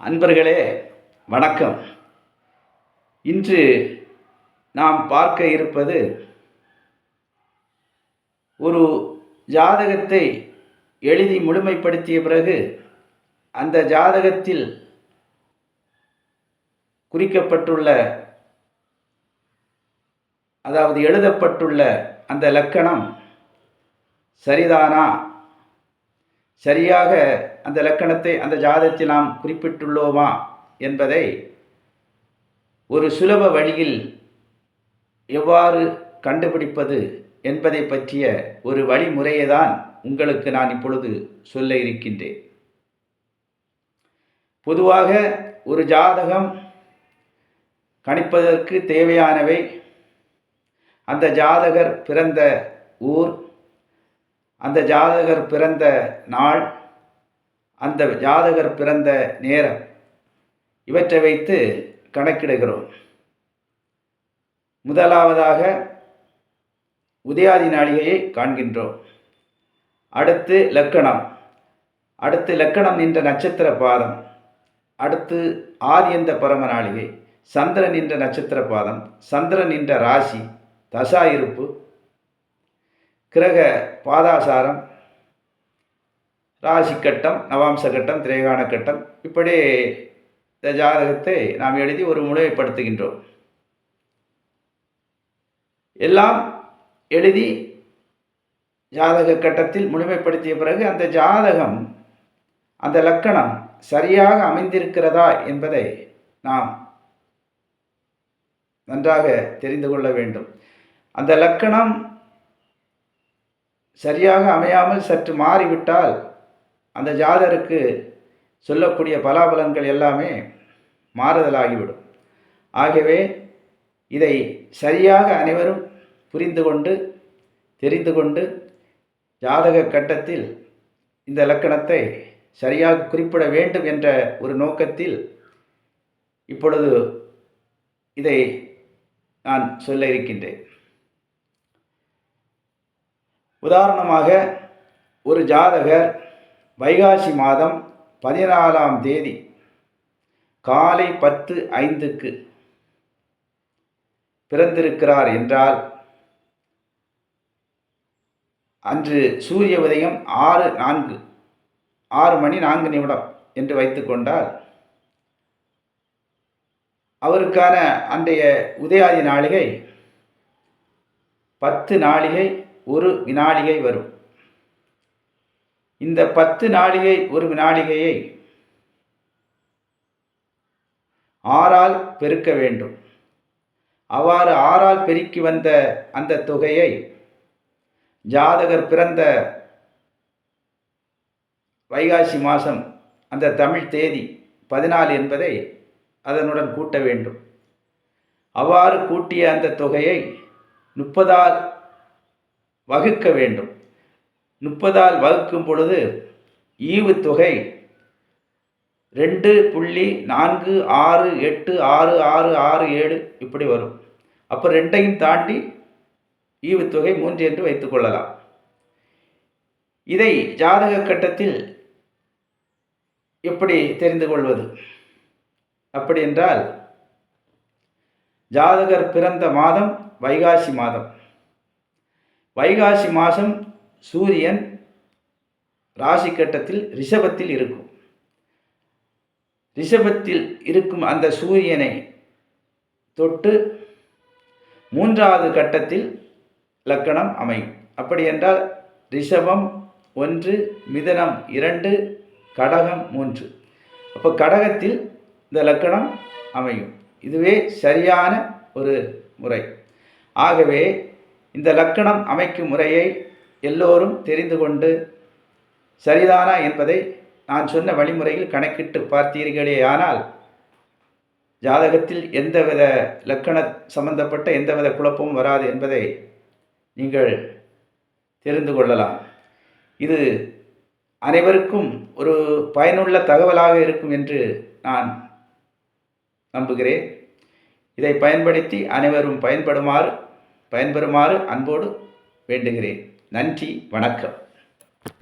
அன்பர்களே வணக்கம். இன்று நாம் பார்க்க இருப்பது ஒரு ஜாதகத்தை எழுதி முழுமைப்படுத்திய பிறகு அந்த ஜாதகத்தில் குறிக்கப்பட்டுள்ள அதாவது எழுதப்பட்டுள்ள அந்த லக்கணம் சரிதானா? சரியாக அந்த லக்கணத்தை அந்த ஜாதத்தில் நாம் குறிப்பிட்டுள்ளோமா என்பதை ஒரு சுலப வழியில் எவ்வாறு கண்டுபிடிப்பது என்பதை பற்றிய ஒரு வழிமுறையை தான் உங்களுக்கு நான் இப்பொழுது சொல்ல இருக்கின்றேன். பொதுவாக ஒரு ஜாதகம் கணிப்பதற்கு தேவையானவை. அந்த ஜாதகர் பிறந்த ஊர் அந்த ஜாதகர் பிறந்த நாள் அந்த ஜாதகர் பிறந்த நேரம் இவற்றை வைத்து கணக்கிடுகிறோம். முதலாவதாக உதயாதி நாளிகையை காண்கின்றோம். அடுத்து லக்கணம். அடுத்து லக்கணம் நின்ற நட்சத்திர பாதம். அடுத்து ஆதியந்த பரம நாளிகை. சந்திரன் நின்ற நட்சத்திர பாதம். சந்திரன் நின்ற ராசி. தசா இருப்பு. கிரக பாதாசாரம் ராசி கட்டம் நவாம்ச கட்டம் திரேகான கட்டம் இப்படி இந்த ஜாதகத்தை நாம் எழுதி ஒரு முறைப்படுத்துகின்றோம் எல்லாம் எழுதி ஜாதக கட்டத்தில் முழுமைப்படுத்திய பிறகு அந்த ஜாதகம் அந்த லக்கணம் சரியாக அமைந்திருக்கிறதா என்பதை நாம் நன்றாக தெரிந்து கொள்ள வேண்டும். அந்த லக்கணம் சரியாக அமையாமல் சற்று மாறிவிட்டால் அந்த ஜாதருக்கு சொல்லக்கூடிய பலாபலன்கள் எல்லாமே மாறுதலாகிவிடும். ஆகவே இதை சரியாக அனைவரும் புரிந்து கொண்டு தெரிந்து கொண்டு ஜாதக கட்டத்தில் இந்த லக்கணத்தை சரியாக குறிப்பிட வேண்டும் என்ற ஒரு நோக்கத்தில் இப்பொழுது இதை நான் சொல்ல இருக்கின்றேன். உதாரணமாக ஒரு ஜாதகர் வைகாசி மாதம் பதினாலாம் தேதி காலை பத்து ஐந்துக்கு பிறந்திருக்கிறார் என்றால் அன்று சூரிய உதயம் ஆறு நான்கு ஆறு மணி நான்கு நிமிடம் என்று வைத்துக்கொண்டால் அவருக்கான அன்றைய உதயாதி நாளிகை பத்து நாளிகை ஒரு வினாடிகை வரும். இந்த பத்து நாளிகை ஒரு வினாடிகையை ஆறால் பெருக்க வேண்டும். அவ்வாறு ஆறால் பெருக்கி வந்த அந்த தொகையை ஜாதகர் பிறந்த வைகாசி மாதம் அந்த தமிழ் தேதி பதினாலு என்பதை அதனுடன் கூட்ட வேண்டும். அவ்வாறு கூட்டிய அந்த தொகையை முப்பதால் வகுக்க வேண்டும். முப்பதால் வகுக்கும் பொழுது ஈவுத்தொகை ரெண்டு புள்ளி நான்கு ஆறு எட்டு ஆறு ஆறு ஆறு ஏழு இப்படி வரும். அப்போ ரெண்டையும் தாண்டி ஈவுத்தொகை மூன்று என்று வைத்துக்கொள்ளலாம் இதை ஜாதக கட்டத்தில் எப்படி தெரிந்து கொள்வது? அப்படி என்றால் ஜாதகர் பிறந்த மாதம் வைகாசி மாதம். வைகாசி மாதம் சூரியன் ராசி கட்டத்தில் ரிஷபத்தில் இருக்கும். ரிஷபத்தில் இருக்கும் அந்த சூரியனை தொட்டு மூன்றாவது கட்டத்தில் லக்கணம் அமையும். அப்படி என்றால் ரிஷபம் ஒன்று மிதனம் இரண்டு கடகம் மூன்று. அப்போ கடகத்தில் இந்த லக்கணம் அமையும். இதுவே சரியான ஒரு முறை. ஆகவே இந்த லக்கணம் அமைக்கும் முறையை எல்லோரும் தெரிந்து கொண்டு சரிதானா என்பதை நான் சொன்ன வழிமுறையில் கணக்கிட்டு பார்த்தீர்களே. ஆனால் ஜாதகத்தில் எந்தவித லக்கண சம்பந்தப்பட்ட எந்தவித குழப்பமும் வராது என்பதை நீங்கள் தெரிந்து கொள்ளலாம். இது அனைவருக்கும் ஒரு பயனுள்ள தகவலாக இருக்கும் என்று நான் நம்புகிறேன். இதை பயன்படுத்தி அனைவரும் பயன்படுமாறு பயன்பெறுமாறு அன்போடு வேண்டுகிறேன். நன்றி வணக்கம்.